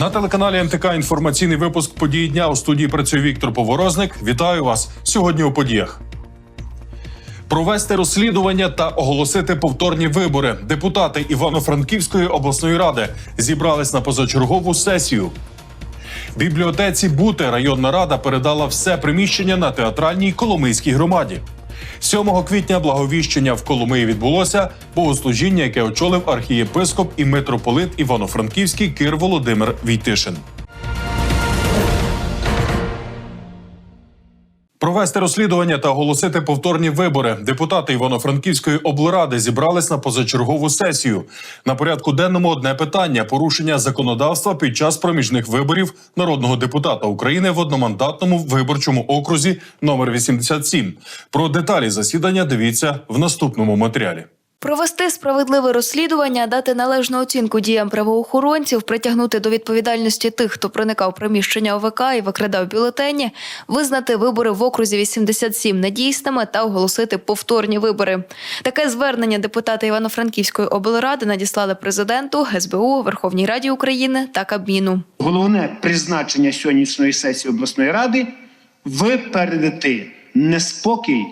На телеканалі НТК інформаційний випуск події дня у студії працює Віктор Поворозник. Вітаю вас сьогодні у подіях. Провести розслідування та оголосити повторні вибори. Депутати Івано-Франківської обласної ради зібрались на позачергову сесію. Бібліотеці Бути районна рада передала все приміщення на театральній Коломийській громаді. 7 квітня благовіщення в Коломиї відбулося богослужіння, яке очолив архієпископ і митрополит Івано-Франківський Кир Володимир Війтишин. Провести розслідування та оголосити повторні вибори. Депутати Івано-Франківської облради зібрались на позачергову сесію. На порядку денному одне питання: порушення законодавства під час проміжних виборів народного депутата України в одномандатному виборчому окрузі номер 87. Про деталі засідання дивіться в наступному матеріалі. Провести справедливе розслідування, дати належну оцінку діям правоохоронців, притягнути до відповідальності тих, хто проникав приміщення ОВК і викрадав бюлетені, визнати вибори в окрузі 87 недійсними та оголосити повторні вибори. Таке звернення депутати Івано-Франківської облради надіслали президенту, СБУ, Верховній Раді України та Кабміну. Головне призначення сьогоднішньої сесії обласної ради випередити неспокій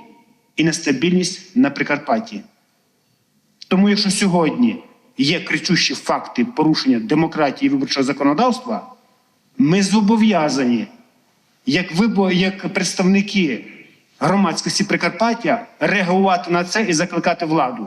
і нестабільність на Прикарпатті. Тому, якщо сьогодні є кричущі факти порушення демократії і виборчого законодавства, ми зобов'язані, як вибо- як представники громадськості Прикарпаття, реагувати на це і закликати владу.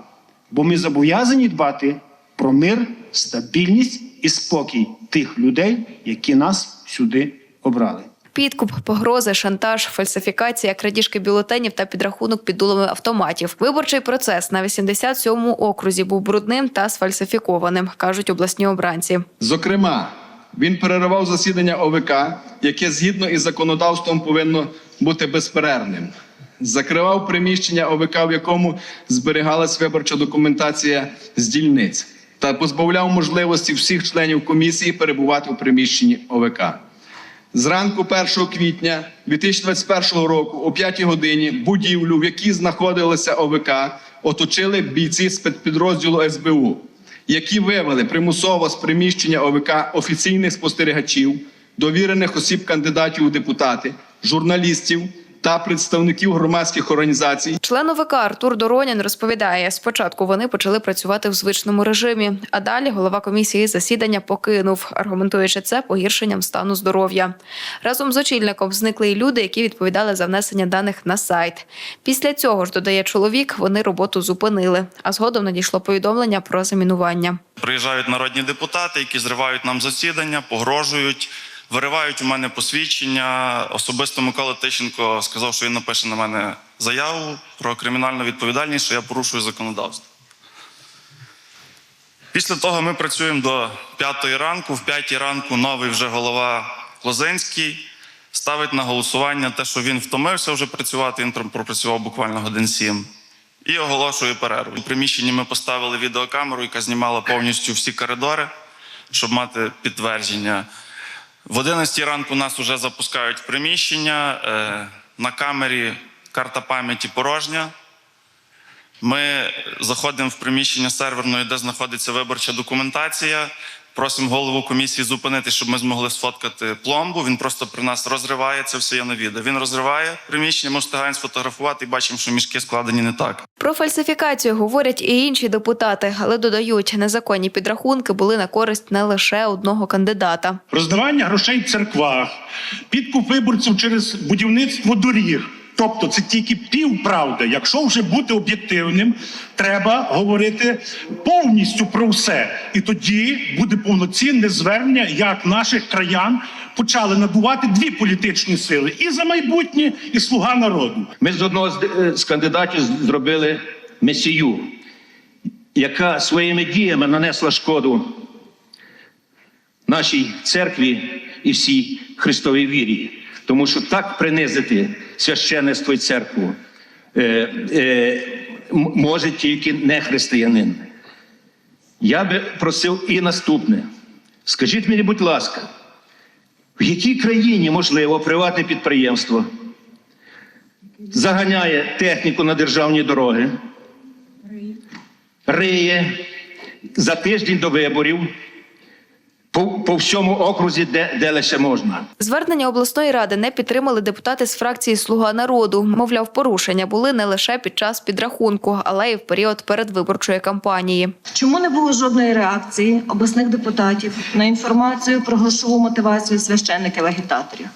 Бо ми зобов'язані дбати про мир, стабільність і спокій тих людей, які нас сюди обрали. Підкуп, погрози, шантаж, фальсифікація, крадіжки бюлетенів та підрахунок під дулами автоматів. Виборчий процес на 87-му окрузі був брудним та сфальсифікованим, кажуть обласні обранці. Зокрема, він переривав засідання ОВК, яке згідно із законодавством повинно бути безперервним. Закривав приміщення ОВК, в якому зберігалась виборча документація з дільниць, та позбавляв можливості всіх членів комісії перебувати у приміщенні ОВК. Зранку 1 квітня 2021 року о 5 годині будівлю, в якій знаходилася ОВК, оточили бійці спецпідрозділу СБУ, які вивели примусово з приміщення ОВК офіційних спостерігачів, довірених осіб кандидатів у депутати, журналістів та представників громадських організацій, Член ОВК Артур Доронін розповідає: спочатку вони почали працювати в звичному режимі, а далі голова комісії засідання покинув, аргументуючи це погіршенням стану здоров'я. Разом з очільником зникли й люди, які відповідали за внесення даних на сайт. Після цього ж додає чоловік, вони роботу зупинили. А згодом надійшло повідомлення про замінування. Приїжджають народні депутати, які зривають нам засідання, погрожують, виривають у мене посвідчення. Особисто Микола Тищенко сказав, що він напише на мене заяву про кримінальну відповідальність, що я порушую законодавство. Після того ми працюємо до п'ятої ранку. В п'ятій ранку новий вже голова Лозинський ставить на голосування те, що він втомився вже працювати. Він пропрацював буквально годин сім. І оголошую перерву. У приміщенні ми поставили відеокамеру, яка знімала повністю всі коридори, щоб мати підтвердження. В 11 ранку нас вже запускають в приміщення. Е, На камері карта пам'яті порожня. Ми заходимо в приміщення серверної, де знаходиться виборча документація. Просимо голову комісії зупинити, щоб ми змогли сфоткати пломбу. Він просто при нас розриває це все є на відео. Він розриває приміщення, ми встигаємо сфотографувати і бачимо, що мішки складені не так. Про фальсифікацію говорять і інші депутати, але додають, незаконні підрахунки були на користь не лише одного кандидата. роздавання грошей в церквах, підкуп виборців через будівництво доріг. Тобто це тільки півправда. Якщо вже бути об'єктивним, треба говорити повністю про все. І тоді буде повноцінне звернення, як наших краян почали набувати дві політичні сили: і за майбутнє, і слуга народу. Ми з одного з, е, кандидатів зробили месію, яка своїми діями нанесла шкоду нашій церкві і всій Христовій вірі. Тому що так принизити священництво і церкву е, е, може тільки не християнин. Я би просив і наступне. Скажіть мені, будь ласка, в якій країні можливо приватне підприємство заганяє техніку на державні дороги, риє за тиждень до виборів, по, по всьому окрузі, де, де лише можна. Звернення обласної ради не підтримали депутати з фракції Слуга народу. Мовляв, порушення були не лише під час підрахунку, але й в період передвиборчої кампанії. Чому не було жодної реакції обласних депутатів на інформацію про грошову мотивацію священників-агітаторів?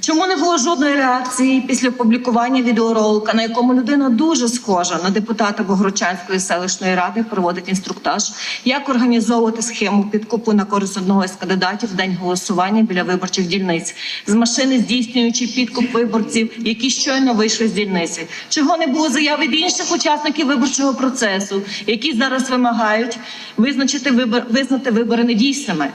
Чому не було жодної реакції після опублікування відеоролика, на якому людина дуже схожа на депутата Богородчанської селищної ради проводить інструктаж, як організовувати схему підкупу на користь одного із кандидатів в день голосування біля виборчих дільниць з машини, здійснюючи підкуп виборців, які щойно вийшли з дільниці? Чого не було заяви від інших учасників виборчого процесу, які зараз вимагають визначити вибор, визнати вибори недійсними?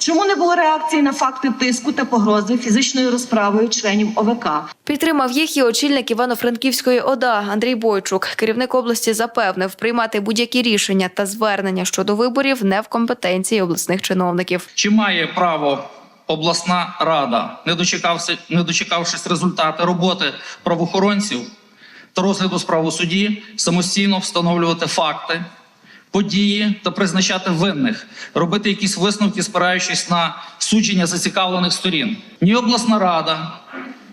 Чому не було реакції на факти тиску та погрози фізичною розправою членів ОВК? Підтримав їх і очільник Івано-Франківської ОДА Андрій Бойчук. Керівник області запевнив, приймати будь-які рішення та звернення щодо виборів не в компетенції обласних чиновників. Чи має право обласна рада, не дочекався, не дочекавшись результати роботи правоохоронців та розгляду справ у суді, самостійно встановлювати факти, події та призначати винних, робити якісь висновки, спираючись на судження зацікавлених сторін? Ні обласна рада,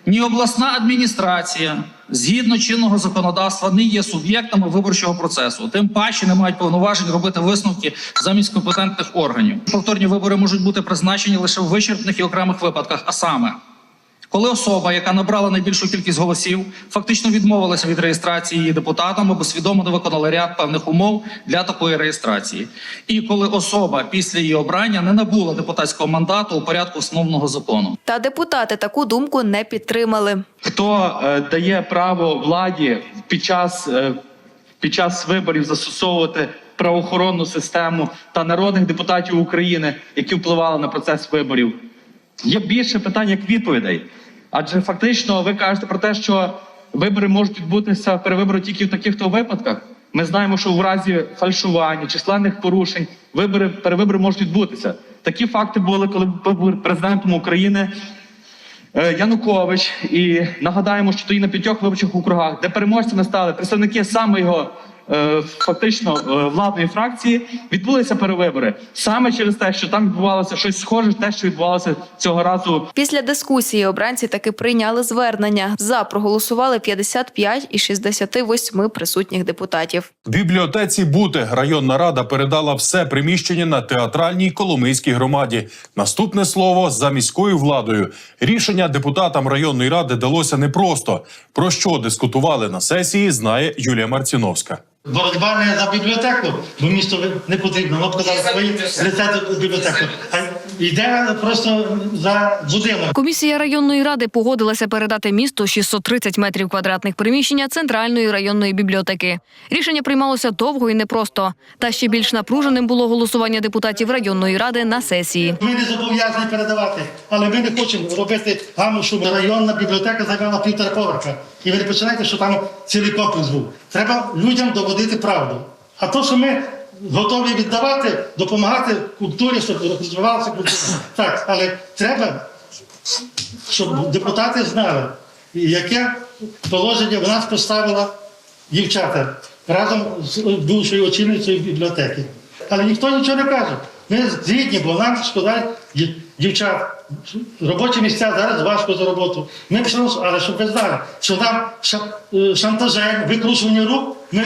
ні обласна адміністрація згідно чинного законодавства не є суб'єктами виборчого процесу. Тим паче не мають повноважень робити висновки замість компетентних органів. Повторні вибори можуть бути призначені лише в вичерпних і окремих випадках, а саме. Коли особа, яка набрала найбільшу кількість голосів, фактично відмовилася від реєстрації її депутатом або свідомо не виконала ряд певних умов для такої реєстрації, і коли особа після її обрання не набула депутатського мандату у порядку основного закону. Та депутати таку думку не підтримали. хто е, дає право владі під час, е, під час виборів застосовувати правоохоронну систему та народних депутатів України, які впливали на процес виборів. Є більше питань, як відповідей. Адже фактично ви кажете про те, що вибори можуть відбутися перевибори тільки в таких то випадках. Ми знаємо, що в разі фальшування, численних порушень, вибори, перевибори можуть відбутися. Такі факти були, коли був президентом України Е, Янукович, і нагадаємо, що тоді на п'ятьох виборчих округах, де переможцями стали представники саме його фактично е, владної фракції, відбулися перевибори саме через те, що там відбувалося щось схоже, те, що відбувалося цього разу Після дискусії обранці таки прийняли звернення. За проголосували 55 із 68 присутніх депутатів. Бібліотеці Бути районна рада передала все приміщення на театральній Коломийській громаді. Наступне слово за міською владою. Рішення депутатам районної ради далося непросто. Про що дискутували на сесії, знає Юлія Марціновська. Боротьба не за бібліотеку, бо місту не потрібно. Ми показали свої рецепти бібліотеку. А йде просто за будинок. Комісія районної ради погодилася передати місту 630 метрів квадратних приміщення центральної районної бібліотеки. Рішення приймалося довго і непросто. Та ще більш напруженим було голосування депутатів районної ради на сесії. Ми не зобов'язані передавати, але ми не хочемо робити гаму, щоб районна бібліотека займала півтора поверха. І ви не починаєте, що там цілий комплекс був. Треба людям доводити правду. А то, що ми готові віддавати, допомагати культурі, щоб розвивалася культура. Так, але треба, щоб депутати знали, яке положення в нас поставила дівчата разом з бувшою очільницею бібліотеки. Але ніхто нічого не каже. Ми згідні, бо нам шкода дівчат. Робочі місця зараз важко за роботу. Ми пишемо, але щоб ви знали, що там е, шантажем, викручування рук, ми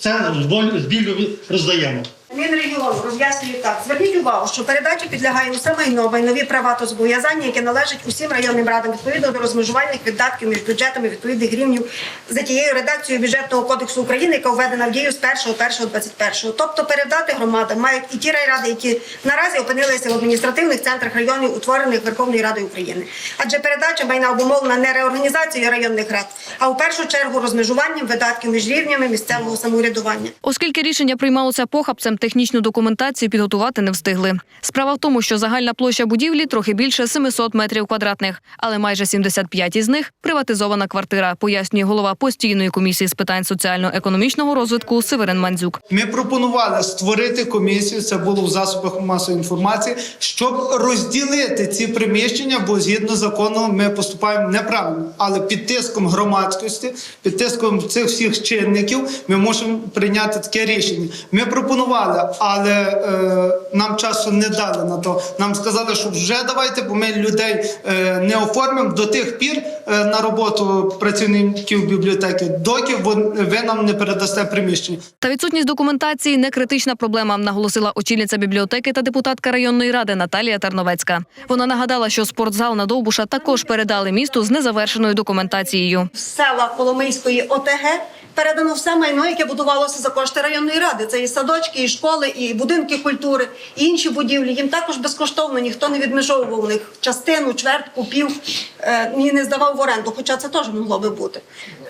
це з біллю роздаємо. Мінрегіону роз'яснює так. Зверніть увагу, що передачі підлягає усе майно, майнові права та зобов'язання, які належать усім районним радам відповідно до розмежувальних видатків між бюджетами відповідних рівнів за тією редакцією бюджетного кодексу України, яка введена в дію з 1.1.21. Тобто передати громадам мають і ті райради, які наразі опинилися в адміністративних центрах районів, утворених Верховною Радою України. Адже передача майна обумовлена не реорганізацією районних рад, а в першу чергу розмежуванням видатків між рівнями місцевого самоврядування. Оскільки рішення приймалося похабцем, технічну документацію підготувати не встигли. Справа в тому, що загальна площа будівлі трохи більше 700 метрів квадратних, але майже 75 із них приватизована квартира, пояснює голова постійної комісії з питань соціально-економічного розвитку Северин Мандзюк. Ми пропонували створити комісію, це було в засобах масової інформації, щоб розділити ці приміщення, бо згідно закону ми поступаємо неправильно. Але під тиском громадськості, під тиском цих всіх чинників, ми можемо прийняти таке рішення. Ми пропонували працювали, але е, нам часу не дали на то. Нам сказали, що вже давайте, бо ми людей е, не оформимо до тих пір е, на роботу працівників бібліотеки, доки вон- ви нам не передасте приміщення. Та відсутність документації не критична проблема, наголосила очільниця бібліотеки та депутатка районної ради Наталія Тарновецька. Вона нагадала, що спортзал на Довбуша також передали місту з незавершеною документацією. Села Коломийської ОТГ передано все майно, яке будувалося за кошти районної ради. Це і садочки, і школи, і будинки культури, і інші будівлі. Їм також безкоштовно ніхто не відмежовував у них частину, чверть, пів е, ні не здавав в оренду, хоча це теж могло би бути.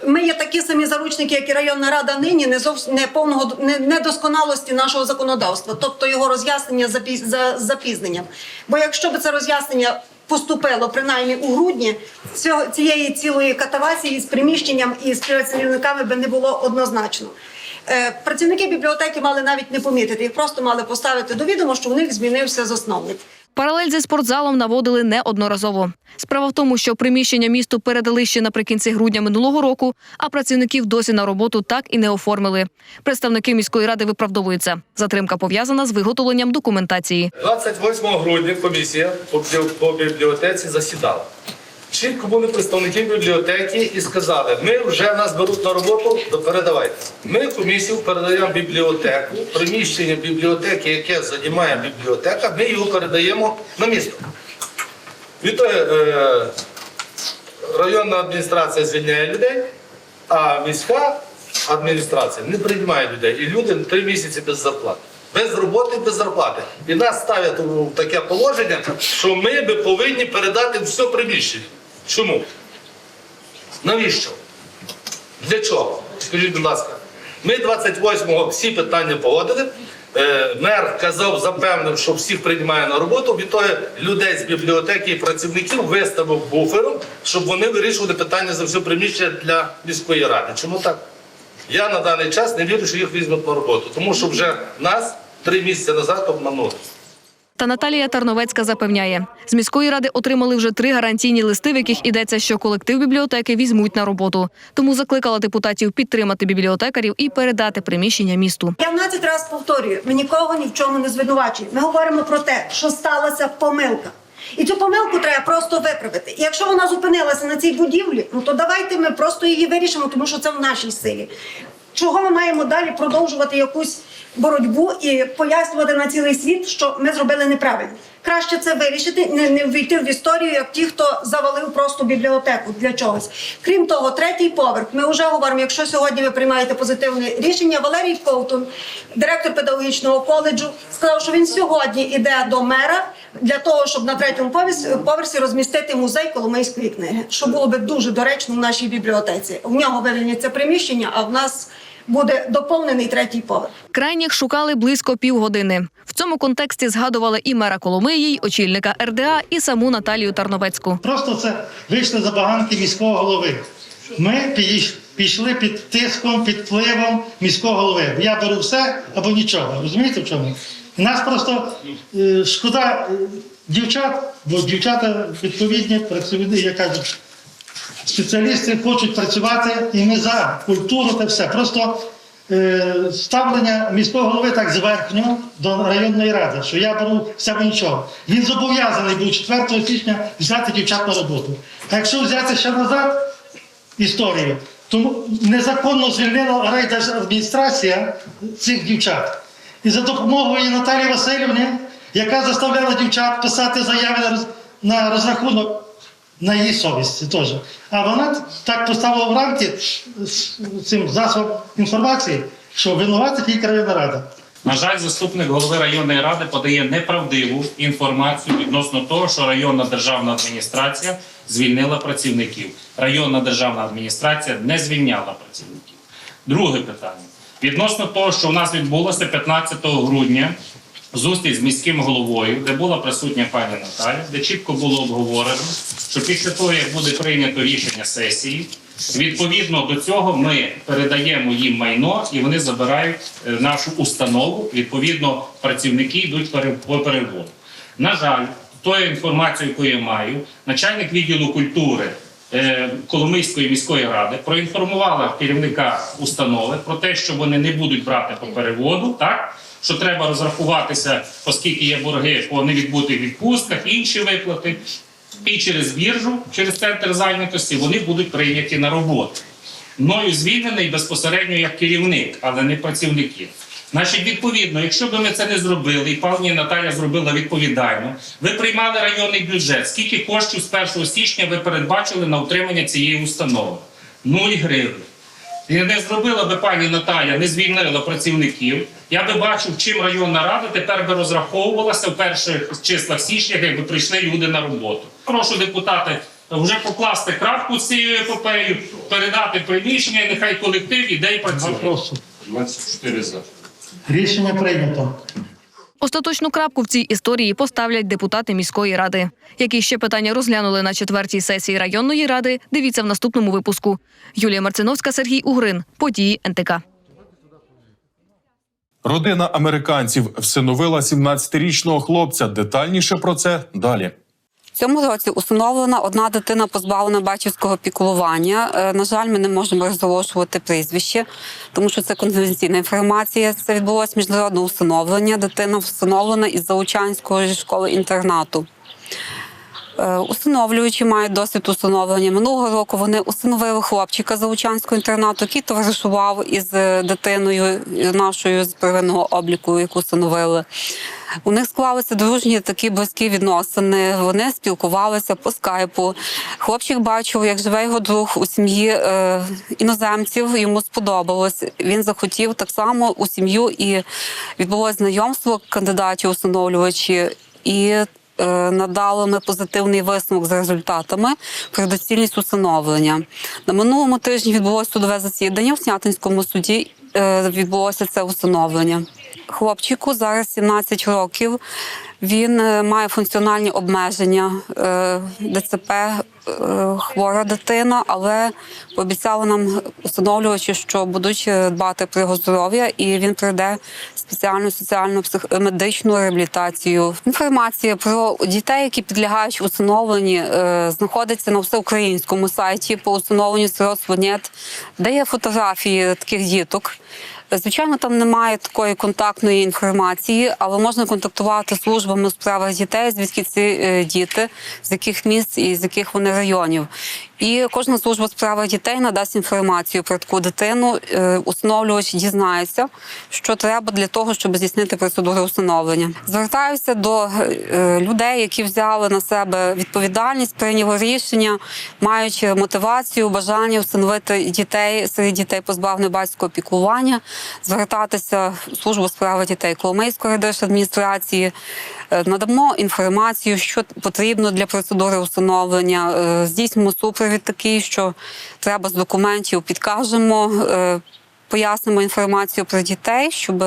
Ми є такі самі заручники, як і районна рада нині, не зовсім не повного не, недосконалості нашого законодавства, тобто його роз'яснення запіз, за, запізненням. Бо якщо б це роз'яснення поступило принаймні у грудні, цього цієї цілої катавасії з приміщенням і з працівниками би не було однозначно. Е, Працівники бібліотеки мали навіть не помітити, їх просто мали поставити до відома, що у них змінився засновник. Паралель зі спортзалом наводили неодноразово. Справа в тому, що приміщення місту передали ще наприкінці грудня минулого року, а працівників досі на роботу так і не оформили. Представники міської ради виправдовуються. Затримка пов'язана з виготовленням документації. 28 грудня комісія по бібліотеці засідала. Чітко були представники бібліотеки і сказали, ми вже нас беруть на роботу, то передавайте. Ми комісію передаємо бібліотеку, приміщення бібліотеки, яке займає бібліотека, ми його передаємо на місто. Відтоді е, районна адміністрація звільняє людей, а міська адміністрація не приймає людей. І люди три місяці без зарплати. Без роботи, без зарплати. І нас ставлять у таке положення, що ми би повинні передати все приміщення. Чому? Навіщо? Для чого? Скажіть, будь ласка. Ми 28-го всі питання погодили. Е, Мер казав, запевнив, що всіх приймає на роботу. Відтоді людей з бібліотеки і працівників виставив буфером, щоб вони вирішували питання за все приміщення для міської ради. Чому так? Я на даний час не вірю, що їх візьмуть на роботу, тому що вже нас три місяці назад обманули. Та Наталія Тарновецька запевняє, з міської ради отримали вже три гарантійні листи, в яких йдеться, що колектив бібліотеки візьмуть на роботу. Тому закликала депутатів підтримати бібліотекарів і передати приміщення місту. Я 12 разів повторюю, ми нікого ні в чому не звинувачуємо. Ми говоримо про те, що сталася помилка. І цю помилку треба просто виправити. І якщо вона зупинилася на цій будівлі, ну то давайте ми просто її вирішимо, тому що це в нашій силі. Чого ми маємо далі продовжувати якусь боротьбу і пояснювати на цілий світ, що ми зробили неправильно? Краще це вирішити, не, не ввійти в історію, як ті, хто завалив просто бібліотеку для чогось. Крім того, третій поверх. Ми вже говоримо, якщо сьогодні ви приймаєте позитивне рішення, Валерій Ковтун, директор педагогічного коледжу, сказав, що він сьогодні йде до мера для того, щоб на третьому поверсі, розмістити музей Коломийської книги, що було би дуже доречно в нашій бібліотеці. В нього вивільняться приміщення, а в нас буде доповнений третій поверх. Крайніх шукали близько півгодини. В цьому контексті згадували і мера Коломиї, й очільника РДА, і саму Наталію Тарновецьку. Просто це вийшли забаганки міського голови. Ми піш- пішли під тиском, під впливом міського голови. Я беру все або нічого. Розумієте в чому? І Нас просто е, шкода е, дівчат, бо дівчата відповідні працівники, як кажуть, спеціалісти хочуть працювати, і ми за культуру та все. Просто е, ставлення міського голови так зверхньо до районної ради, що я беру все або нічого. Він зобов'язаний був 4 січня взяти дівчат на роботу. А якщо взяти ще назад історію, то незаконно звільнила райдержадміністрація цих дівчат. І за допомогою Наталії Васильівни, яка заставляла дівчат писати заяви на розрахунок на її совісті теж. А вона так поставила в рамки цим засобом інформації, що винувата тільки районна рада. На жаль, заступник голови районної ради подає неправдиву інформацію відносно того, що районна державна адміністрація звільнила працівників. Районна державна адміністрація не звільняла працівників. Друге питання. Відносно того, що у нас відбулося 15 грудня зустріч з міським головою, де була присутня пані Наталя, де чітко було обговорено, що після того, як буде прийнято рішення сесії, відповідно до цього ми передаємо їм майно і вони забирають е, нашу установу. Відповідно, працівники йдуть по переводу. На жаль, тою інформацією, яку я маю, начальник відділу культури е, Коломийської міської ради, проінформувала керівника установи про те, що вони не будуть брати по переводу, так що треба розрахуватися, оскільки є борги по невідбутих відпустках, інші виплати. І через біржу, через центр зайнятості вони будуть прийняті на роботу. Мною звільнений безпосередньо як керівник, але не працівники. Значить, відповідно, якщо б ми це не зробили, і пані Наталя зробила відповідально, ви приймали районний бюджет. Скільки коштів з 1 січня ви передбачили на утримання цієї установи? Нуль гривень. І не зробила би пані Наталя, не звільнила працівників. Я би бачив, чим районна рада тепер би розраховувалася в перших числах січня, якби прийшли люди на роботу. Прошу депутати вже покласти крапку з цією епопеєю, передати приміщення, і нехай колектив іде і працює. Прошу. 24 за. Рішення прийнято. Остаточну крапку в цій історії поставлять депутати міської ради. Які ще питання розглянули на четвертій сесії районної ради? Дивіться в наступному випуску. Юлія Марциновська, Сергій Угрин. Події НТК. Родина американців всиновила 17-річного хлопця. Детальніше про це далі. Цьому році установлена одна дитина позбавлена батьківського піклування. Е, На жаль, ми не можемо розголошувати прізвище, тому що це конфіденційна інформація. Це відбулося міжнародне установлення. Дитина встановлена із Заучанської школи інтернату. Е, мають досвід усиновлення. Минулого року вони усиновили хлопчика Заучанського інтернату, який товаришував із е, дитиною е, нашою з первинного обліку, яку усиновили. У них склалися дружні такі близькі відносини. Вони спілкувалися по скайпу. Хлопчик бачив, як живе його друг у сім'ї е, іноземців. Йому сподобалось. Він захотів так само у сім'ю і відбулося знайомство кандидатів усиновлювачі. І надали ми позитивний висновок за результатами про доцільність усиновлення. На минулому тижні відбулося судове засідання в Снятинському суді. е, Відбулося це усиновлення. Хлопчику зараз 17 років. Він е, має функціональні обмеження е, ДЦП, е, хвора дитина, але пообіцяли нам усиновлювачі, що будуть е, дбати про його здоров'я, і він пройде спеціальну соціальну медичну реабілітацію. Інформація про дітей, які підлягають усиновленні, е, знаходиться на всеукраїнському сайті по усиновленню сиротство.нет, де є фотографії таких діток. Звичайно, там немає такої контактної інформації, але можна контактувати з службами у справах дітей, звідки ці е, діти, з яких місць і з яких вони районів. І кожна служба у справах дітей надасть інформацію про таку дитину. Е, Усиновлювач дізнається, що треба для того, щоб здійснити процедуру усиновлення. Звертаюся до е, людей, які взяли на себе відповідальність, прийняли рішення, маючи мотивацію, бажання усиновити дітей серед дітей позбавлених батьківського піклування, звертатися в службу у справах дітей Коломийської держадміністрації. Е, Надамо інформацію, що потрібно для процедури усиновлення. Е, Здійснимо супровід такий, що треба з документів, підкажемо, е, пояснимо інформацію про дітей, щоб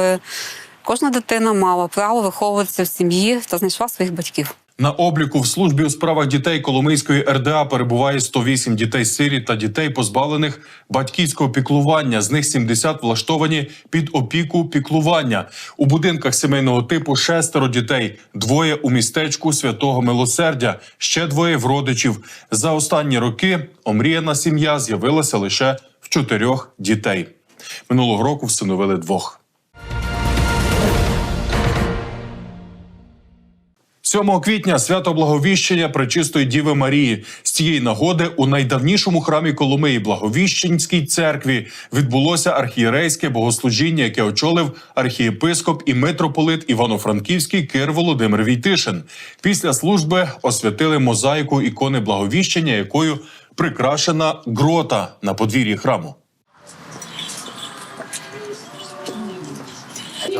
кожна дитина мала право виховуватися в сім'ї та знайшла своїх батьків. На обліку в службі у справах дітей Коломийської РДА перебуває 108 дітей сиріт та дітей, позбавлених батьківського піклування. З них 70 влаштовані під опіку піклування. У будинках сімейного типу шестеро дітей, двоє у містечку святого милосердя, ще двоє в родичів. За останні роки омріяна сім'я з'явилася лише в чотирьох дітей. Минулого року всиновили двох. 7 квітня свято Благовіщення Пречистої Діви Марії. З цієї нагоди у найдавнішому храмі Коломиї Благовіщенській церкві відбулося архієрейське богослужіння, яке очолив архієпископ і митрополит Івано-Франківський Кир Володимир Війтишин. Після служби освятили мозаїку ікони Благовіщення, якою прикрашена грота на подвір'ї храму.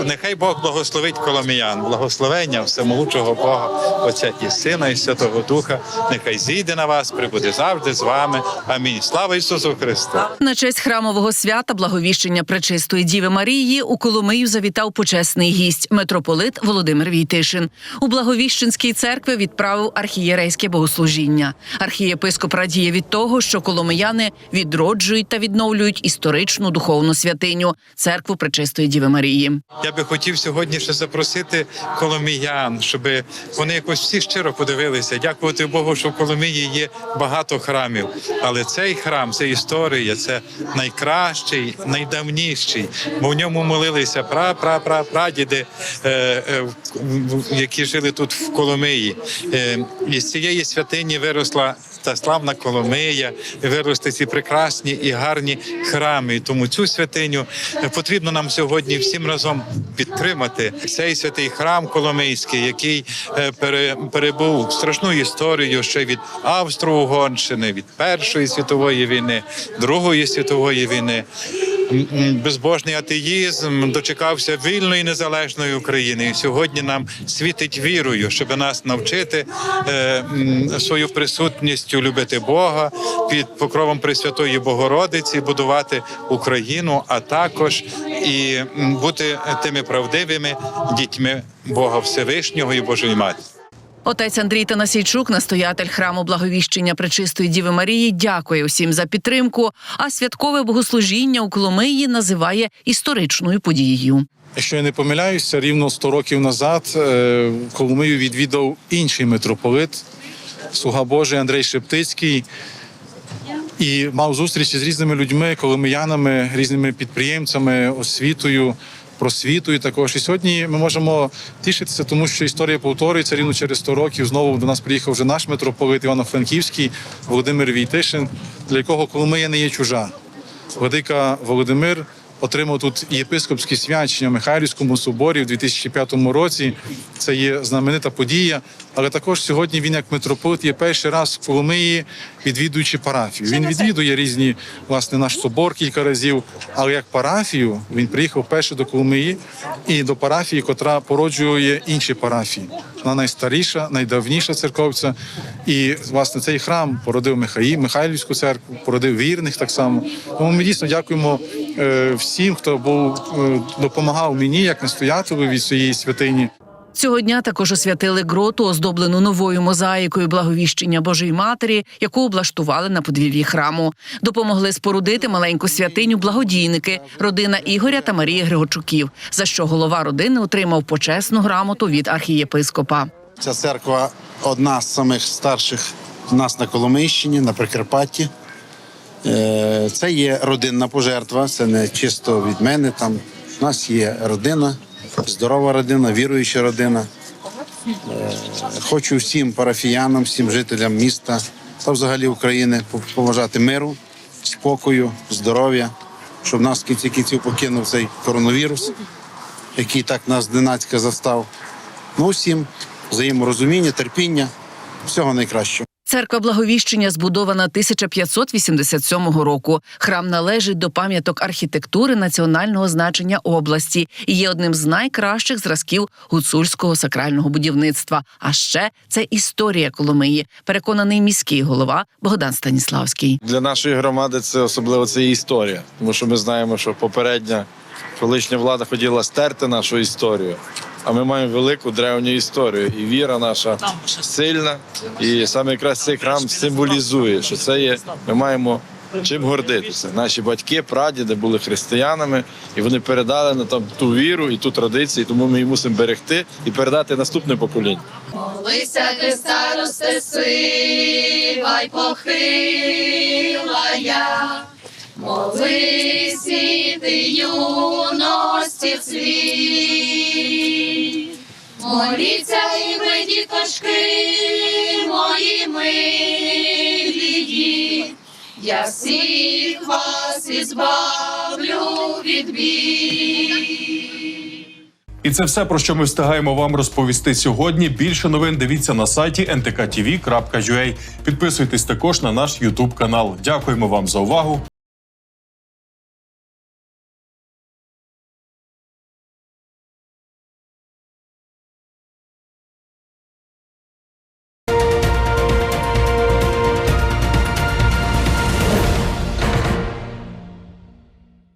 Нехай Бог благословить коломіян, благословення всемогучого Бога, Отця і Сина, і Святого Духа. Нехай зійде на вас, прибуде завжди з вами. Амінь. Слава Ісусу Христу! На честь храмового свята благовіщення Пречистої Діви Марії у Коломию завітав почесний гість митрополит Володимир Війтишин. У Благовіщенській церкві відправив архієрейське богослужіння. Архієпископ радіє від того, що коломияни відроджують та відновлюють історичну духовну святиню церкву Пречистої Діви Марії. Я би хотів сьогодні ще запросити коломіян, щоб вони якось всі щиро подивилися. Дякувати Богу, що в Коломиї є багато храмів. Але цей храм, це історія, це найкращий, найдавніший. Бо в ньому молилися пра пра пра прадіди, е, е, які жили тут в Коломиї. Е, і з цієї святині виросла та славна Коломия, виросли ці прекрасні і гарні храми. Тому цю святиню потрібно нам сьогодні всім разом підтримати. Цей святий храм Коломийський, який е, перебув страшну історію ще від Австро-Угорщини, від Першої світової війни, Другої світової війни. Безбожний атеїзм дочекався вільної незалежної України. І сьогодні нам світить вірою, щоб нас навчити е, свою присутністю любити Бога під покровом Пресвятої Богородиці, будувати Україну, а також і бути тими правдивими дітьми Бога Всевишнього і Божої Матері. Отець Андрій Танасійчук, настоятель храму благовіщення Пречистої Діви Марії, дякує усім за підтримку. А святкове богослужіння у Коломиї називає історичною подією. Якщо я не помиляюся, рівно 100 років назад е, Коломию відвідав інший митрополит, слуга Божий Андрей Шептицький, і мав зустрічі з різними людьми, коломиянами, різними підприємцями, освітою, просвітою також. І сьогодні ми можемо тішитися, тому що історія повторюється рівно через 100 років. Знову до нас приїхав вже наш митрополит Івано-Франківський Володимир Війтишин, для якого Коломия не є чужа. Владика Володимир отримав тут єпископські свячення в Михайлівському соборі в 2005 році. Це є знаменита подія. Але також сьогодні він, як митрополит, є перший раз в Коломиї, відвідуючи парафію. Він відвідує різні власне наш собор кілька разів. Але як парафію він приїхав перше до Коломиї і до парафії, котра породжує інші парафії. Вона найстаріша, найдавніша церковця. І власне цей храм породив Михаї, Михайлівську церкву, породив вірних так само. Тому ми дійсно дякуємо е, всім, хто був е, допомагав мені як настоятелю від цієї святині. Цього дня також освятили гроту, оздоблену новою мозаїкою благовіщення Божої Матері, яку облаштували на подвір'ї храму. Допомогли спорудити маленьку святиню благодійники, родина Ігоря та Марії Григорчуків, за що голова родини отримав почесну грамоту від архієпископа. Ця церква одна з самих старших у нас на Коломийщині, на Прикарпатті. Е, Це є родинна пожертва, це не чисто від мене. Там у нас є родина, здорова родина, віруюча родина. Е, Хочу всім парафіянам, всім жителям міста та взагалі України побажати миру, спокою, здоров'я, щоб нас в кінці кінців покинув цей коронавірус, який так нас зненацька застав. Ну, всім взаєморозуміння, терпіння, всього найкращого. Церква Благовіщення збудована 1587 року. Храм належить до пам'яток архітектури національного значення області і є одним з найкращих зразків гуцульського сакрального будівництва. А ще це історія Коломиї, переконаний міський голова Богдан Станіславський. Для нашої громади це особливо це історія, тому що ми знаємо, що попередня колишня влада хотіла стерти нашу історію. А ми маємо велику древню історію, і віра наша сильна. І саме якраз цей храм символізує, що це є. Ми маємо чим гордитися. Наші батьки, прадіди були християнами, і вони передали на там ту віру і ту традицію. Тому ми її мусимо берегти і передати наступне покоління. Молися ти, старосте, сивай похила я, молись і ти юності цвіт. Моліться і ви, діточки, мої милі я всіх вас ізбавлю від бід. І це все про що ми встигаємо вам розповісти сьогодні. Більше новин дивіться на сайті ntktv.ua. Підписуйтесь також на наш Ютуб канал. Дякуємо вам за увагу.